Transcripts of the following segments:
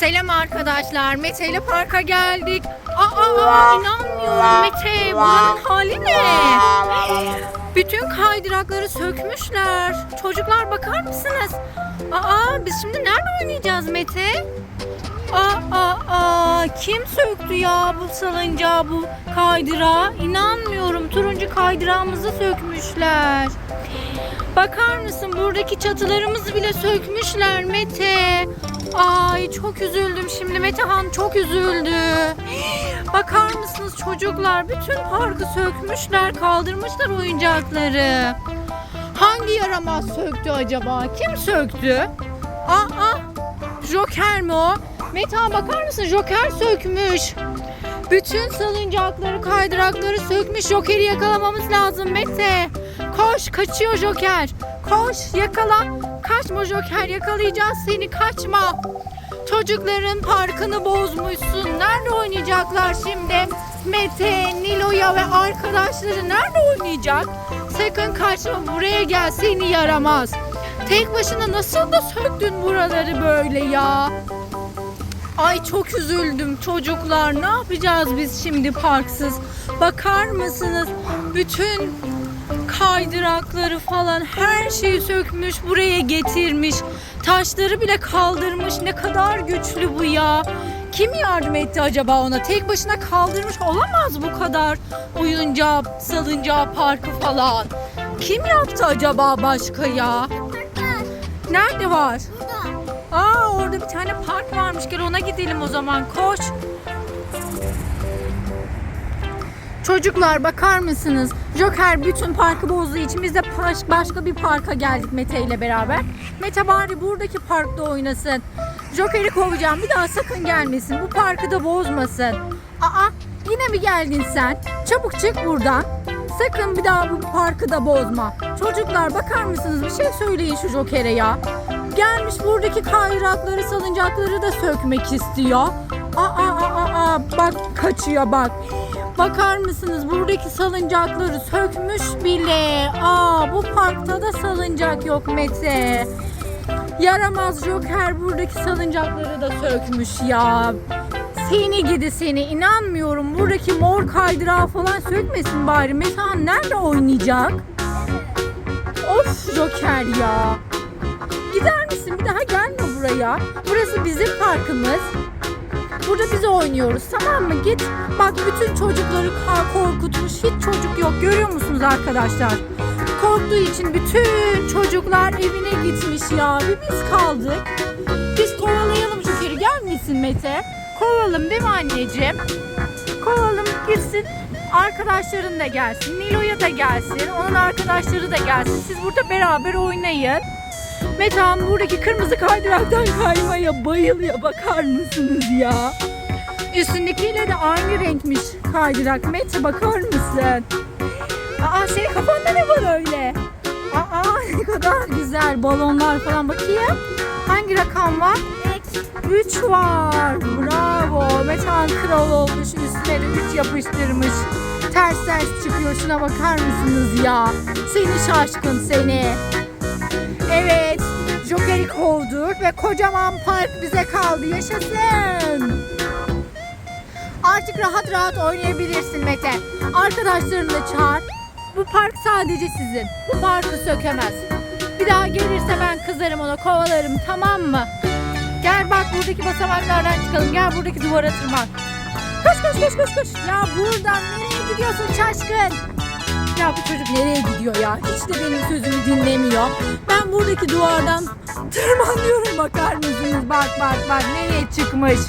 Selam arkadaşlar. Mete ile parka geldik. Aa, aa, inanmıyorum Mete. Buranın hali ne? Bütün kaydırakları sökmüşler. Çocuklar bakar mısınız? Aa biz şimdi nerede oynayacağız Mete? Aa, aa, aa, kim söktü ya bu salıncağı bu kaydırağı? İnanmıyorum. Turuncu kaydırağımızı sökmüşler. Bakar mısın buradaki çatılarımızı bile sökmüşler Mete. Ay çok üzüldüm şimdi Metehan çok üzüldü. Bakar mısınız çocuklar bütün parkı sökmüşler kaldırmışlar oyuncakları. Hangi yaramaz söktü acaba? Kim söktü? Aa, Joker mi o? Metehan bakar mısın Joker sökmüş. Bütün salıncakları, kaydırakları sökmüş. Joker'i yakalamamız lazım Mete. Koş, kaçıyor Joker. Koş, yakala. Kaçma Joker, yakalayacağız seni. Kaçma. Çocukların parkını bozmuşsun. Nerede oynayacaklar şimdi? Mete, Nilo'ya ve arkadaşları nerede oynayacak? Sakın kaçma, buraya gel seni yaramaz. Tek başına nasıl da söktün buraları böyle ya? Ay çok üzüldüm çocuklar. Ne yapacağız biz şimdi parksız? Bakar mısınız? Bütün kaydırakları falan her şeyi sökmüş, buraya getirmiş. Taşları bile kaldırmış. Ne kadar güçlü bu ya. Kim yardım etti acaba ona? Tek başına kaldırmış olamaz bu kadar oyuncağı, salıncağı, parkı falan. Kim yaptı acaba başka ya? Nerede var? Aa orada bir tane park varmış. Gel ona gidelim o zaman. Koş. Çocuklar bakar mısınız? Joker bütün parkı bozduğu için biz de baş- başka bir parka geldik Mete ile beraber. Mete bari buradaki parkta oynasın. Joker'i kovacağım. Bir daha sakın gelmesin. Bu parkı da bozmasın. Aa yine mi geldin sen? Çabuk çık buradan. Sakın bir daha bu parkı da bozma. Çocuklar bakar mısınız? Bir şey söyleyin şu Joker'e ya. Gelmiş buradaki kaydırakları, salıncakları da sökmek istiyor. Aa, aa, aa, aa, bak kaçıyor bak. Bakar mısınız buradaki salıncakları sökmüş bile. Aa bu parkta da salıncak yok Mete. Yaramaz Joker buradaki salıncakları da sökmüş ya. Seni gidi seni inanmıyorum. Buradaki mor kaydırağı falan sökmesin bari. Metehan nerede oynayacak? Of Joker ya. Gider misin? Bir daha gelme buraya. Burası bizim parkımız. Burada biz oynuyoruz tamam mı? Git. Bak bütün çocukları korkutmuş. Hiç çocuk yok. Görüyor musunuz arkadaşlar? Korktuğu için bütün çocuklar evine gitmiş ya. Bir biz kaldık. Biz kovalayalım Joker'i. Gelmesin Mete. Kovalım değil mi anneciğim? Kovalım girsin. Arkadaşların da gelsin. Nilo'ya da gelsin. Onun arkadaşları da gelsin. Siz burada beraber oynayın. Metehan buradaki kırmızı kaydıraktan kaymaya bayılıyor. Bakar mısınız ya? Üstündekiyle de aynı renkmiş kaydırak. Mete bakar mısın? Aa senin kafanda ne var öyle? Aa ne kadar güzel balonlar falan. Bakayım. Hangi rakam var? 3 var. Bravo. Metehan kral olmuş. Üstüne de 3 yapıştırmış. Ters ters çıkıyor. Şuna bakar mısınız ya? Seni şaşkın seni. Evet. Joker'i kovduk ve kocaman park bize kaldı. Yaşasın. Artık rahat rahat oynayabilirsin Mete. Arkadaşlarını da çağır. Bu park sadece sizin. Bu parkı sökemez. Bir daha gelirse ben kızarım ona kovalarım tamam mı? Gel bak buradaki basamaklardan çıkalım. Gel buradaki duvara tırman. Koş koş koş koş koş. Ya buradan nereye gidiyorsun şaşkın? Ya bu çocuk nereye gidiyor ya? Hiç de benim sözümü dinlemiyor. Ben buradaki duvardan tırmanıyorum bakar mısınız? Bak bak bak nereye çıkmış.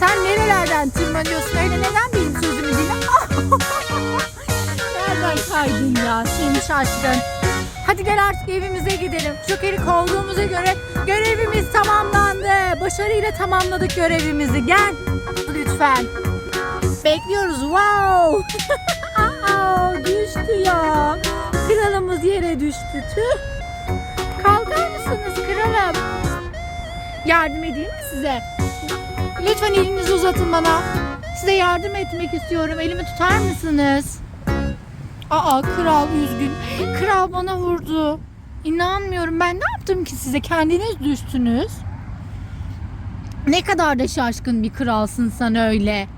Sen nerelerden tırmanıyorsun öyle neden benim sözümü dinle? Nereden kaydın ya seni şaşkın. Hadi gel artık evimize gidelim. Joker'i kovduğumuza göre görevimiz tamamlandı. Başarıyla tamamladık görevimizi. Gel lütfen. Bekliyoruz. Wow. Ya. Kralımız yere düştü. Tüh. Kalkar mısınız kralım? Yardım edeyim mi size? Lütfen elinizi uzatın bana. Size yardım etmek istiyorum. Elimi tutar mısınız? Aa kral üzgün. Kral bana vurdu. İnanmıyorum. Ben ne yaptım ki size? Kendiniz düştünüz. Ne kadar da şaşkın bir kralsın sen öyle.